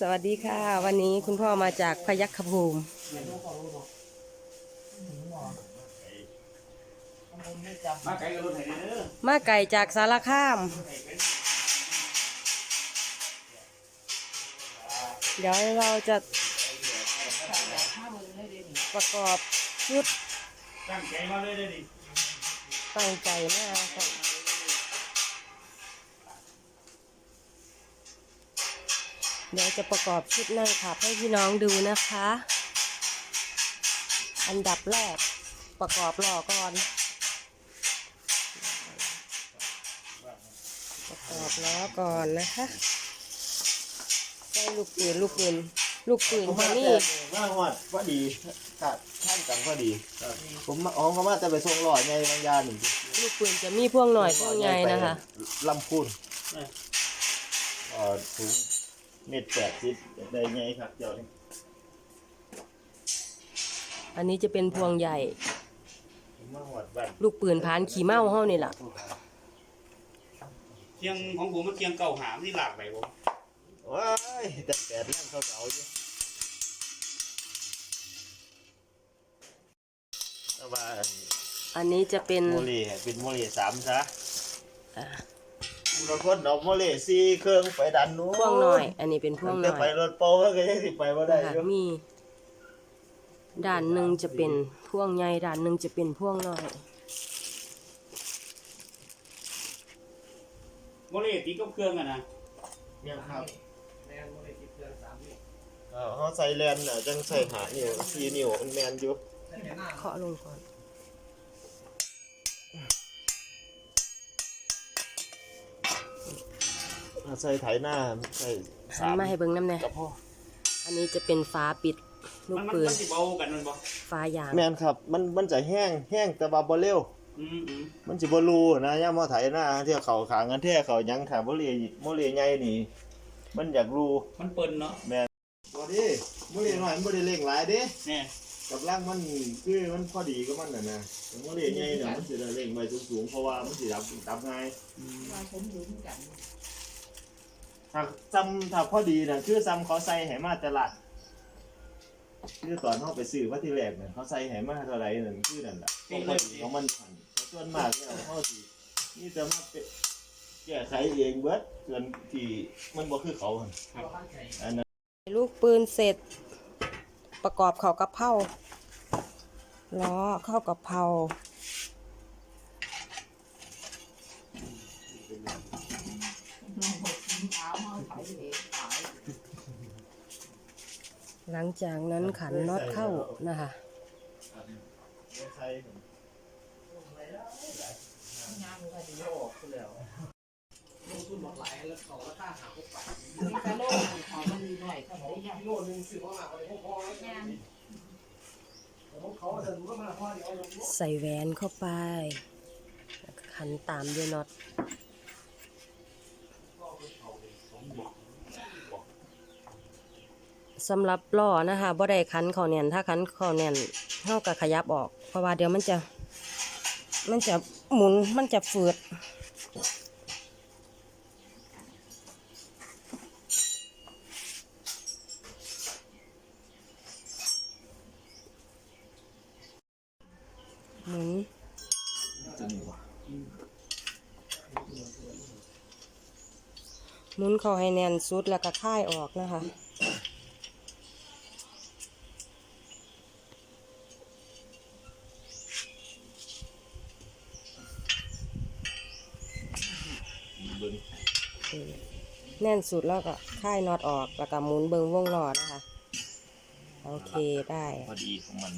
สวัสดีค่ะ วันนี้คุณพ่อมาจากพยัคฆภูมิมาไกลกับรถไถเด้อมาไก่จากสารคาม เดี๋ยวเราจะประกอบชุดตั้งใจมาเลยเด้อดิตั้งใจมากค่ะ เดี๋ยวจะประกอบชุดนั่งขับให้พี่น้องดูนะคะ อันดับแรกประกอบหล่อก่อน ประกอบล้อก่อนนะคะใส่ลูกปืนลูกปืนลูกปืนผมแค่มานี้แต่มาหอดพอดีตัดท่านกันพอดี ผมมาอ๋อเขามาแต่ไปส่งหลอดไงบางยาหนึ่งลูกปืนจะมีพวงหน่อยพวงใหญ่นะคะลำพูนเอ่อถุง เม็ดแปดสิบได้ไงครับเจ้านี่อันนี้จะเป็นพวงใหญ่ผมมาหอดบ้านลูกปืนพานขี่เมาเฮานี่ล่ะเชียงของผมมันเชียงเก่าหามที่หลากไปผมว้ายแต่แปดเล่มเขาเก่าอยู่แต่ว่าอันนี้จะเป็นโมเลเป็นโมเลสามซะ อ่า บางคนเอาโมเลสี่เครื่องไปดันนู้นพ่วงหน่อย อันนี้เป็นพ่วงหน่อยไปรถโป้ก็ยังสิไปว่าได้นะคะอยู่มีด้านหนึ่งจะเป็นพ่วงใหญ่ด้านหนึ่งจะเป็นพ่วงน้อย โมเลตีกับเครื่องอะนะเนี่ยครับเออเขาใส่แลนน่ะจังใส่หานิ้วสี่นิ้วมันแมนอยู่เคาลงก่อน ใส่ไถหน้าใส่หัสานมมาให้เบิ่งน้ำแน่กับพ่ออันนี้จะเป็นฟ้าปิดลูมักนมันปืนมันสิเบากันมันบ่ฟ้ายางแมนครับ มันมันจะแห้งแห้งแต่ว่าบ่เร็ว อืมอืมมันสิบ่รูนะย่ามมาไถหน้าเที่ยวเขาขางกันแท้เขาหยังถามบ่เลยบ่เลยใหญ่นี่ มันอยากรูมันเปิ้นเนาะบ่ดิบ่เลยน้อยมันบ่ได้เร่งหลายเด้ เนี่ยกับร่างมันคือมันพอดีกับมันน่ะนะแต่บ่เลยใหญ่เนี่ยมันสิได้เร่งไปสูงๆเพราะว่ามันสิดับดับง่าย ว่าผมอยู่เหมือนกัน ถ้าซ้ำถ้าพอดีนะคือซ้ำเขาใส่ให้มาตลาดคือตอนเขาไปซื้อว่าที่แรกเนี่ยเขาใส่ให้มาเท่าไหร่นั่นคือนั่นแหละของพอดีของมันพันส่วนมากเนี่ยเขาสินี่จะมาเป็นแก้ไขเองเบิดส่วนที่มันบ่คือเขาหั่นอันนั้นลูกปืนเสร็จ ประกอบเข้ากับเพราล้อเข้ากับเพรา หลังจากนั้นขันน็อตเข้านะคะใส่แว่นเข้าไป ขันตามด้วยน็อต สำหรับล้อนะคะบ่ได้คันเข่าแน่นถ้าคันเข่าแน่นเท่ากับขยับออก เพราะว่าเดี๋ยวมันจะ มันจะหมุนมันจะฝืดหมุนหมุนเข้าให้แน่นสุดแล้วก็ค่ายออกนะคะ เบิ่ง แน่นสุดแล้วก็ค่ายน็อตออกแล้วก็หมุนเบิงวงล้อนะคะ โอเคได้ พอดีของมัน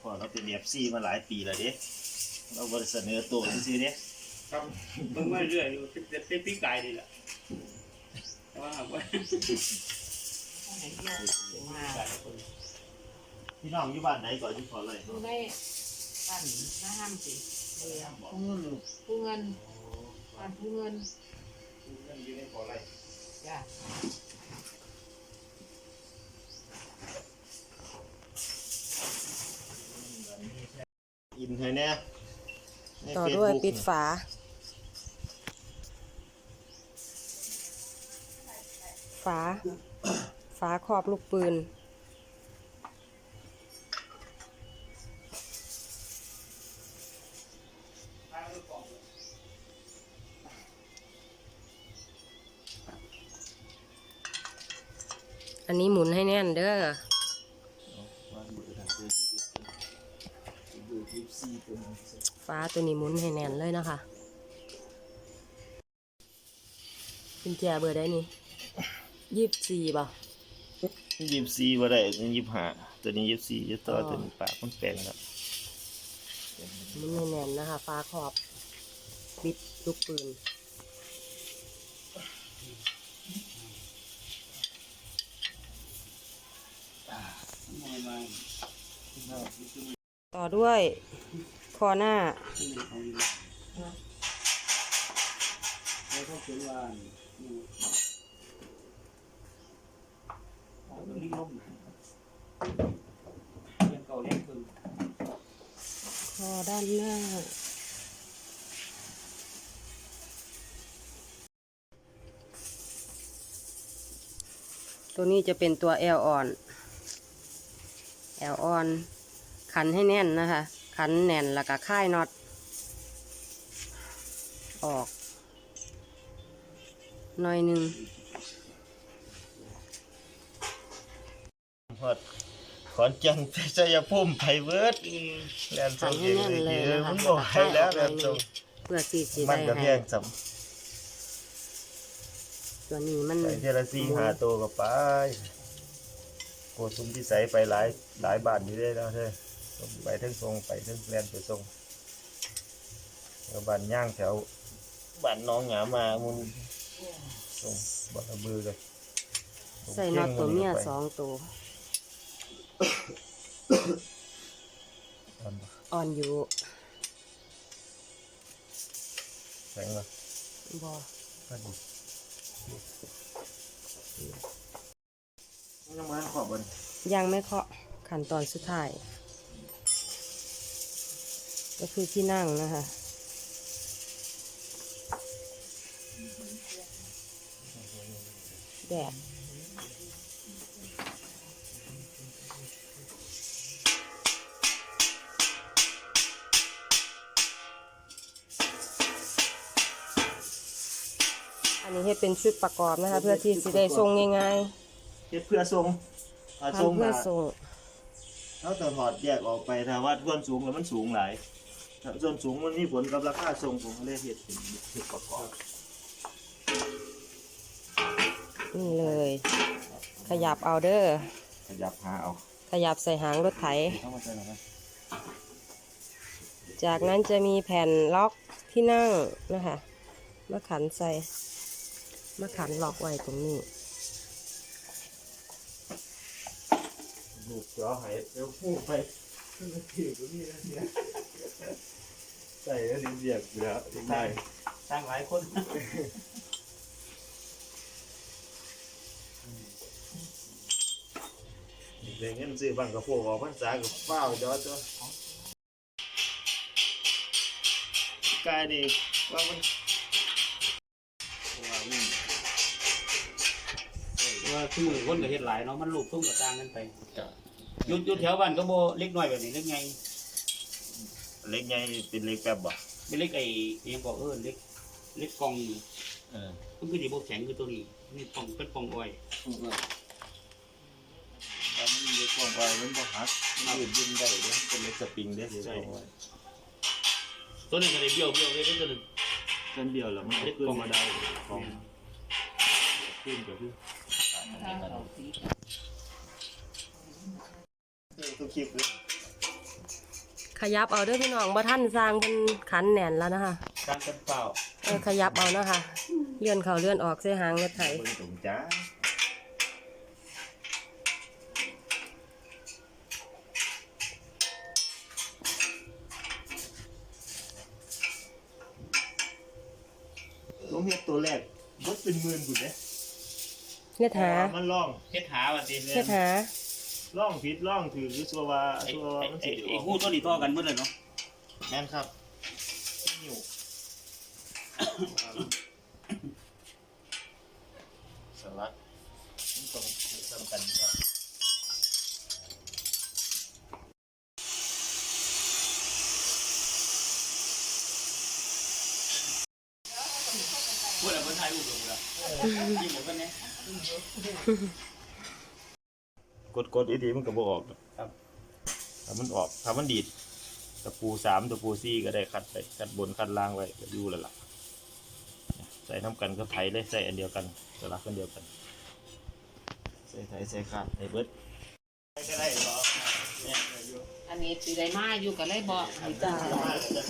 พอเราเป็น FC มาหลายปีแล้วเด้เราบ่ได้เสนอตัวซื่อๆเด้ครับเบิ่งมาเรื่อยอยู่จะเต็มปีกายนี่แหละแต่ว่าหากว่ามา พี่น้องอยู่บ้านไหนก่อนที่ขอเลยดูได้ปั้นหน้าห้ามสิเดียวผู้เงินผู้เงินปั้นผู้เงินอยู่ในขออะไรจ้ะอินนให้แน่ใน ต่อด้วย Facebook ปิดฝา ฝา ฝาครอบลูกปืนอัน ฟ้าตัวนี้หมุนให้แน่นเลยนะคะกุญแจเบอร์ได้นี่ยี่สิบสี่ป่ะยี่สิบสี่บ่ได้ยี่สิบห้าตัวนี้ยี่สิบสี่จะต่ออ๋อตัวนี้ปากมันแปลงแล้วหมุนให้แน่นนะคะ ฟ้าขอบบิดลูกปืนไม่ไม่ต่อด้วย คอหน้าแล้อยู่เอาตรงนี้ลงเรียนเก่าเรียนคืนคอด้านหน้าตัวนี้จะเป็นตัวแอลอ่อน แอลอ่อน ขันให้แน่นนะคะ ขันแน่นแล้วก็ค่ายน็อตออกหน่อยหนึ่งฮอดขอนแก่นไปชัยภูมิไปเบิดแล่นขัส่นงให้เองแน่นเลยเลยเออนะคะมันบ่ให้แล้วแล่นส่งเพื่อสีสีมัได้นก็แพให้งสำตัวนี้มันไปเทยละสี่ห้าตัวก็ไปโกสุมที่ใส่ไปหลายหลายบาทอยู่ได้แล้วเธอ ไปทั้งทรงไปทั้งแลนไปทรงแล้วบ้านย่างแถวบ้านน้องหงามามุนทรงบักระบือเลยใส่น็อตตัวเมียสองตัวอันบ่อ่อนอยู่แข็งมาบอพอดียังมาขอบบนยังไม่เคาะขั้นตอนสุดท้าย ก็คือที่นั่งนะคะแดดอันนี้ให้เป็นชุดประกอบนะคะ เพื่อที่สิได้ทรงง่ายเฮ็ดเพื่อทรงๆเอาทรงทำเพื่อมาทรงเขาจะถอดแยกออกไปถ้าว่าส่วนสูงแล้วมันสูงหลาย ถ้าส่วนสูงมันมีผลกับราคาทรงผมก็เลยเฮ็ดเป็นเฮ็ดประกอบนี่เลย ขยับเอาเด้อขยับหาเอาขยับใส่หางรถไถ เข้ามาใส่หน่อยนะจากนั้นจะมีแผ่นล็อกที่นั่งนะคะมาขันใส่มาขันล็อกไว้ตรงนี้ ลูกจอหายเดี๋ยวพูดไป ถือตรงนี้นะเนี่ยใส่แล้วเรียกเหลือได้สร้างหลายคนเรียนเงินซื้อบังกระโปงออกพรรษากับเป้าจอจ้ะกายนี่ว่ามันว่ามันว่าคือมือคนก็เฮ็ดหลายเนาะมันลูกทุ่งกับต่างกันไป อยุดยุดแถวบ้านก็บ่เล็กน้อยแบบนี้เล็กไงเล็กไงเป็นเล็กแบบบ่เป็นเล็กไอ้เอียงบอกเออเล็กเล็กกองอยู่เออมันคือสิบ่แข็งคือตัวนี้นี่ปองเป็นปองอ้อยแล้วมันเล็กกว่าไปมันบ่หักมันยืดยืนได้เด้มันเป็นเล็กสปริงเด้ใช่ตัวนี้ก็ได้เบี้ยวเบี้ยวเลยตัวนึงต้นเดียวแล้วมันก็ขึ้นมาได้ของขึ้นก็คือ ทุกคลิปเลยขยับเอาเด้อพี่น้องบ่ท่านสร้างเป็นขันแหน่นแล้วนะคะการกันเปล่าเออขยับเอานะคะ เลื่อนเขาเลื่อนออกใส่หางรถไถเบิ่งตรงจ้าลงเฮ็ดตัวแรกรถเป็นหมื่นบุญเนี่ยเฮ็ดหามันล่องเฮ็ดหาว่าสิเฮ็ดหา ล่องผิดล่องถือหรือชัวว่าไอ้ชัวว่าไอ้มันไอ้สิไอ้ฮู้ตัวนี้ต่อกันหมดเลยเนาะแม่นครับนิ้วสลัดมันต้องทำกันก่อนพูดอะไรคนไทยรูปเลยละยิ่งหมดกันเนี่ยก ดกดอีดีมันก็บ่ออกหรอกครับ ถ้ามันออกถ้ามันดีดตะปูสามตะปูสี่ก็ได้คัดไปคัดบนคัดล่างไว้ก็อยู่แล้วล่ะใส่น้ำกันก็ไถเลยใส่อันเดียวกันสลักกันเดียวกัน ใส่ไถใส่ขาดใส่เบิดก็ได้หรอเนี่ยอยู่อันนี้สิได้มาอยู่กับเลยบ่ให้จ้าอันนี้จ้ารับ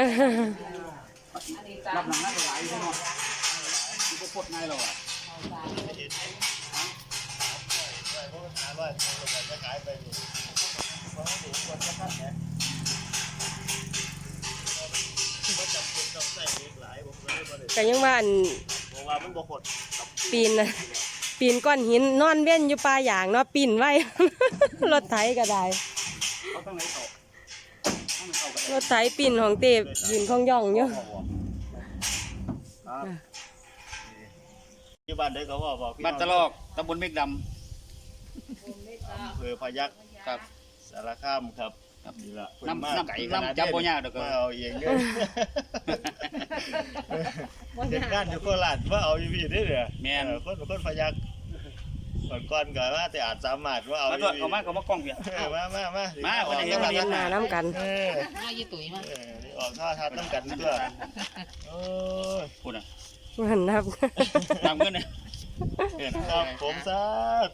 หลังนั่นหลายใช่ไหมที่พวกพดง่ายเราอะจะขายไปอยู่เพ ราะว่าดูคนจะคัดเนี่ยก็จำเป็นต้องใส่เล็กหลายเลยบ่ได้ก็ยังว่าอันเพราะว่ามันบ่หดกับปีนนะปีนก้อนหินนอนเว้นอยู่ป่าอย่างเนาะปีนไว้ รถไถก็ได้ รถไถปีนของเตบยืนของย่องอยู่ครับอยู่บ้านได้ก็พ่อบอกพี่บ้านตะลอกตำบลเมฆดอำเภอพายักำครับสารคามครับครับนี่ละน้ำเพิ่มาน้ำไก่น้ำจับบ่ยากดอกเด้อมาเอาเองเด้อเด็กการอยู่โคราชว่าเอาอีพีได้อเด้อแม่นเออคนคนพายัก ก่อนก่อนก็ว่าแต่อาจสามารถว่าเอามาอีด้วยพีเขามาเขามากล้องเพียเออมามามามาอวัอนกนี้น้ำวักันนนี้เห็นหน้าน้ำกันเออมาอยู่ตุ๋ยมาเออออกท่าทัดน้ำกันตัวโอ้ยพูดอะเหมือนนับตามเงินเนี่ยเห็น ครับผมซะ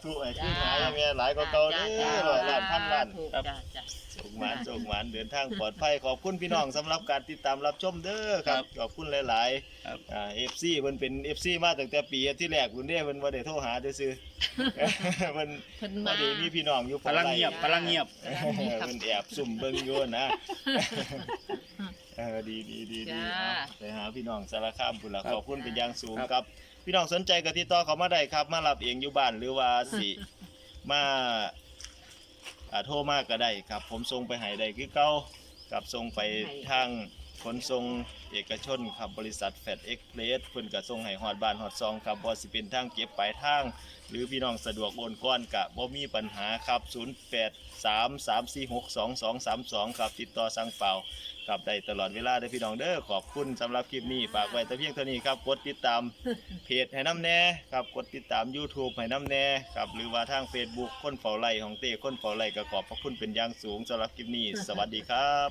ถูกไอ้ที่หายยังไงหลายก็เก่าเด้อร้อยล้านพันล้านจ้าจ้าส่งหมานส่งหมานเดินทางปลอดภัยขอบคุณพี่น้องสำหรับการติดตามรับชมเด้อครับขอบคุณหลายครับๆอ่า FC เพิ่นเป็น FC มาตั้งแต่ปีที่แรกคุณเด้เพิ่นบ่ได้โทรหาซื่อๆเพิ่นพอดีมีพี่น้องอยู่พลังเงียบพลังเงียบเพิ่นแอบซุ่มเบิ่งอยู่นะเออดีดีดีดีไปหาพี่น้องสารคามพุ่นล่ะขอบคุณเป็นอย่างสูงครับ พี่น้องสนใจก็ติดต่อเขามาได้ครับ มารับเองอยู่บ้านหรือว่าสิมาอ่าโทรมากก็ได้ครับ ผมส่งไปให้ได้คือเก่ากับส่งไปทาง ขนส่งเอกชนครับบริษัทแฟดเอ็กเพลสเพิ่นก็ส่งให้ฮอดบ้านฮอดซองครับบ่สิเป็นทางเก็บปลายทาง หรือพี่น้องสะดวกโอนก้อนกะบ่มีปัญหาครับ 0833462232 ครับ ติดต่อสั่งเป่าครับได้ตลอดเวลาเด้อพี่น้องเด้อขอบคุณสำหรับคลิปนี้ฝากไว้แต่เพียงเท่านี้ครับกดติดตามเพจให้น้ำแน่ครับกดติดตาม YouTube ให้น้ำแน่ครับหรือว่าทาง Facebook คนเฝ้าไร่ของเต้คนเฝ้าไร่ก็ขอบพระคุณเป็นอย่างสูงสำหรับคลิปนี้ สวัสดีครับ